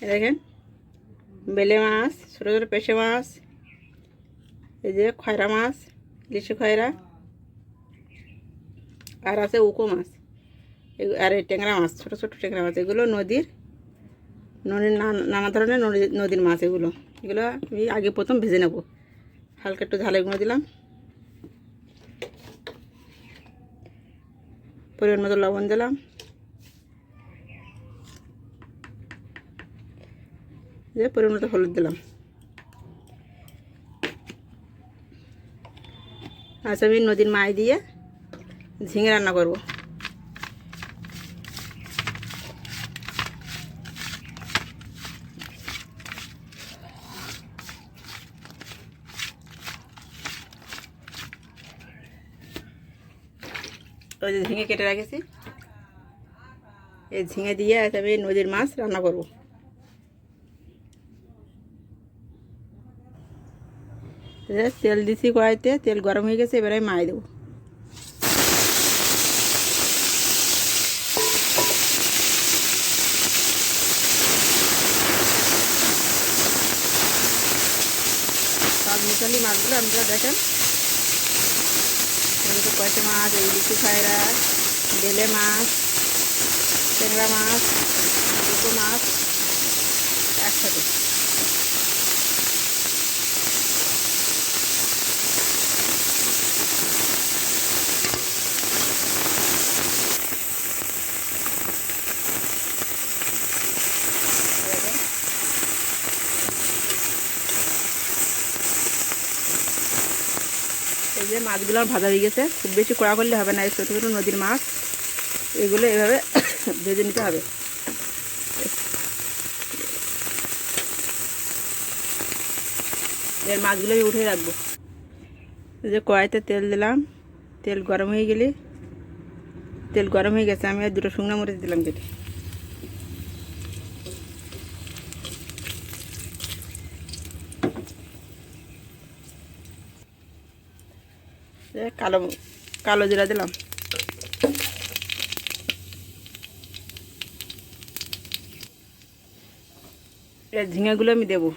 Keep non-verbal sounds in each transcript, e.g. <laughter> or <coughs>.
দেখেন, বেলে মাছ, ছোটো ছোটো পেশে মাছ, এই যে খয়রা মাছ ইলিশি খয়রা, আর আছে উকো মাছ। আর এই ট্যাংরা মাছ, ছোটো ছোটো ট্যাংরা মাছ, এগুলো নদীর নদীর নানা- ধরনের নদী- নদীর মাছ এগুলো। এগুলো আমি আগে প্রথম ভেজে নেব। হালকা একটু ঝালে গুঁড়ো দিলাম। পরিমাণ মতো লবণ দিলাম। দিয়ে পরিমাণ হলুদ দিলাম। আচ্ছা আমি নদীর মাছ দিয়ে ঝিঙে রান্না করব। ওই যে ঝিঙে কেটে রেখেছি। এই ঝিঙে দিয়ে আজ আমি নদীর মাছ রান্না করব। তেল দিছি কড়াইতে, তেল গরম হয়ে গেছে, এবারে মাছ দেবো। সব মিশালি মাছগুলো আপনারা দেখেন। কয়েছে মাছ, এই লিচু খায়রা বেলে মাছ, ট্যাংরা মাছ, দুটো মাছ একসাথে দেখেন। এই যে মাছগুলো ভাজা হয়ে গেছে। খুব বেশি কড়া করলে হবে না, এই ছোটো ছোটো নদীর মাছ। এগুলো এভাবে <coughs> ভেজে নিতে হবে। এর মাছগুলো আমি উঠে রাখব। যে কড়াইতে তেল দিলাম। তেল গরম হয়ে গেলে তেল গরম হয়ে গেছে, আমি আর দুটো শুকনো মরিচ দিলাম কেটে। কালো কালো জিরা দিলাম। এর ঝিঙেগুলো আমি দেবো।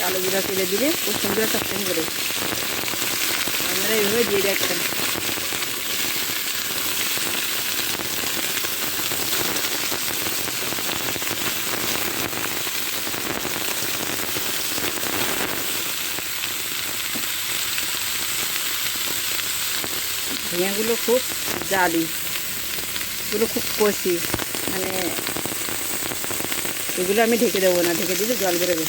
কালো জিরা তেলে দিলে খুব সুন্দর একটা ফোন করে আপনারা এইভাবে দিয়ে দেখছেন ঝিঙেগুলো খুব জালি, এগুলো খুব কষি মানে এগুলো আমি ঢেকে দেবো না, ঢেকে দিলে জল বেরোবে।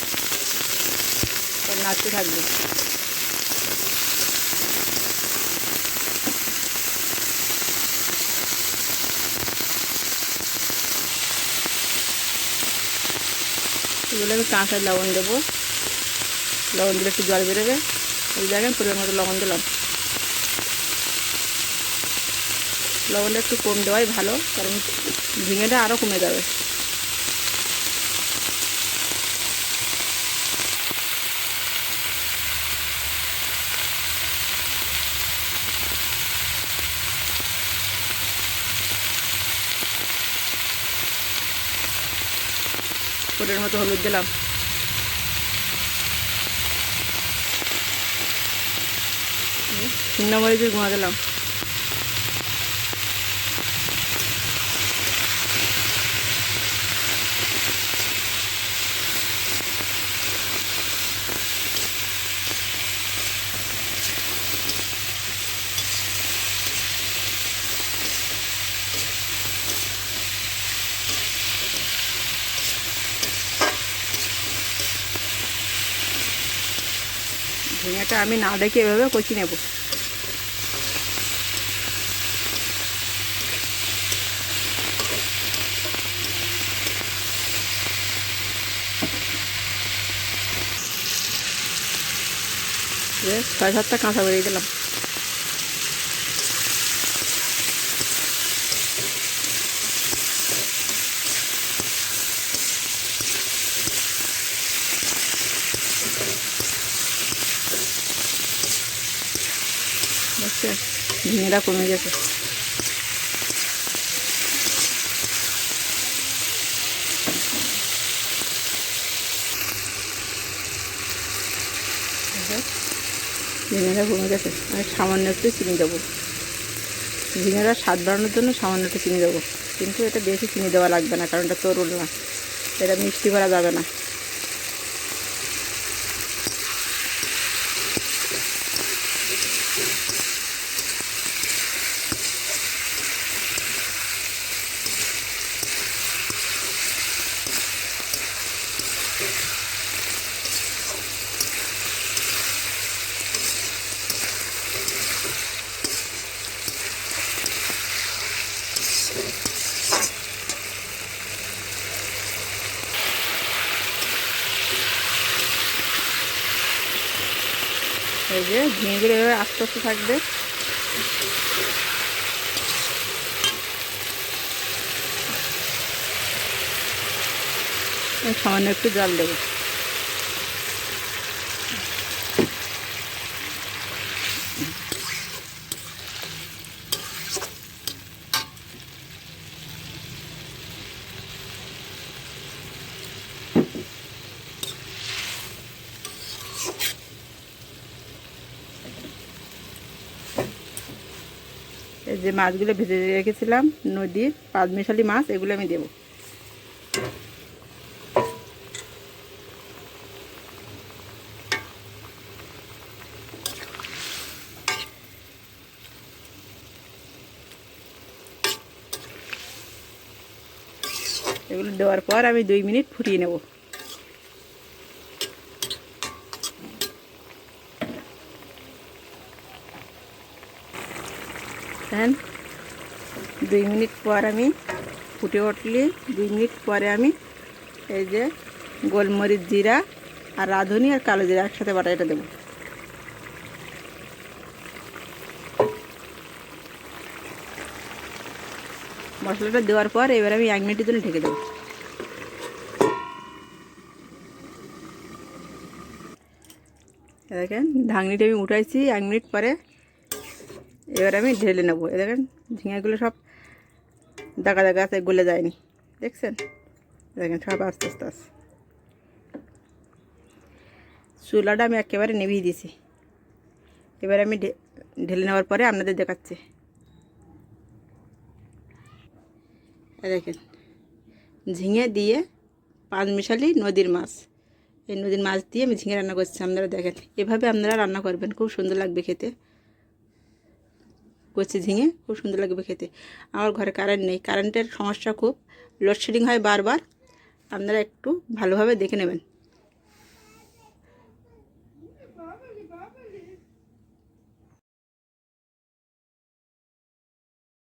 নাচতে থাকবে। এগুলো আমি কাঁচা লবণ দেবো। লবণ দিলে একটু জল বেরোবে। এই জায়গায় পরিমাণ মতো লবণ দিলাম। লবণটা একটু কম দেওয়াই ভালো, কারণ ঝিঙেটা আরও কমে যাবে। পরের মতো হলুদ দিলাম। শুকনো মরিচের গুঁড়া দিলাম। ঝিঙেটা আমি না দেখে এভাবে কচি নেব। ছয় সাতটা কাঁচা বেরিয়ে দিলাম। দেখছেন ঝিঙেটা কমে গেছে। ঝিঙেটা কমে গেছে, আমি সামান্য একটু চিনি দেবো। ঝিঙেটা স্বাদ বাড়ানোর জন্য সামান্য একটু চিনি দেবো, কিন্তু এটা বেশি চিনি দেওয়া লাগবে না, কারণ এটা তরুল না, এটা মিষ্টি করা যাবে না। এই যে ঝিঙেগুলো এভাবে আস্তে আস্তে থাকবে। সামান্য একটু জল দেবো। যে মাছগুলো ভেজে রেখেছিলাম নদীর পাঁচমিশালি মাছ, এগুলো আমি দেবো। এগুলো দেওয়ার পর আমি দুই মিনিট ফুটিয়ে নেব। দেন দুই মিনিট পর আমি ফুটে উঠলি, দুই মিনিট পরে আমি এই যে গোলমরিচ জিরা আর রাঁধুনি আর কালো জিরা একসাথে বাটা এটা দেবো। মশলাটা দেওয়ার পর এবার আমি এক মিনিটের জন্য ঢেকে দেবো। দেখেন, ঢাকনিটা আমি উঠাইছি, এক মিনিট পরে এবার আমি ঢেলে নেব। এ দেখেন, ঝিঙেগুলো সব দেখা দেখা আছে, গলে যায়নি। দেখছেন? দেখেন, সব আস্তে আস্তে আস্তে চুলাটা আমি একেবারে নেভিয়ে দিয়েছি। এবার আমি ঢেলে নেওয়ার পরে আপনাদের দেখাচ্ছি। দেখেন, ঝিঙে দিয়ে পাঁচ মিশালি নদীর মাছ। এই নদীর মাছ দিয়ে আমি ঝিঙে রান্না করছি, আপনারা দেখেন। এভাবে আপনারা রান্না করবেন, খুব সুন্দর লাগবে খেতে। করছি ঝিঙে, খুব সুন্দর লাগবে খেতে। আমার ঘরে কারেন্ট নেই। কারেন্টের সমস্যা খুব। লোডশেডিং হয় বারবার। আপনারা একটু ভালোভাবে দেখে নেবেন।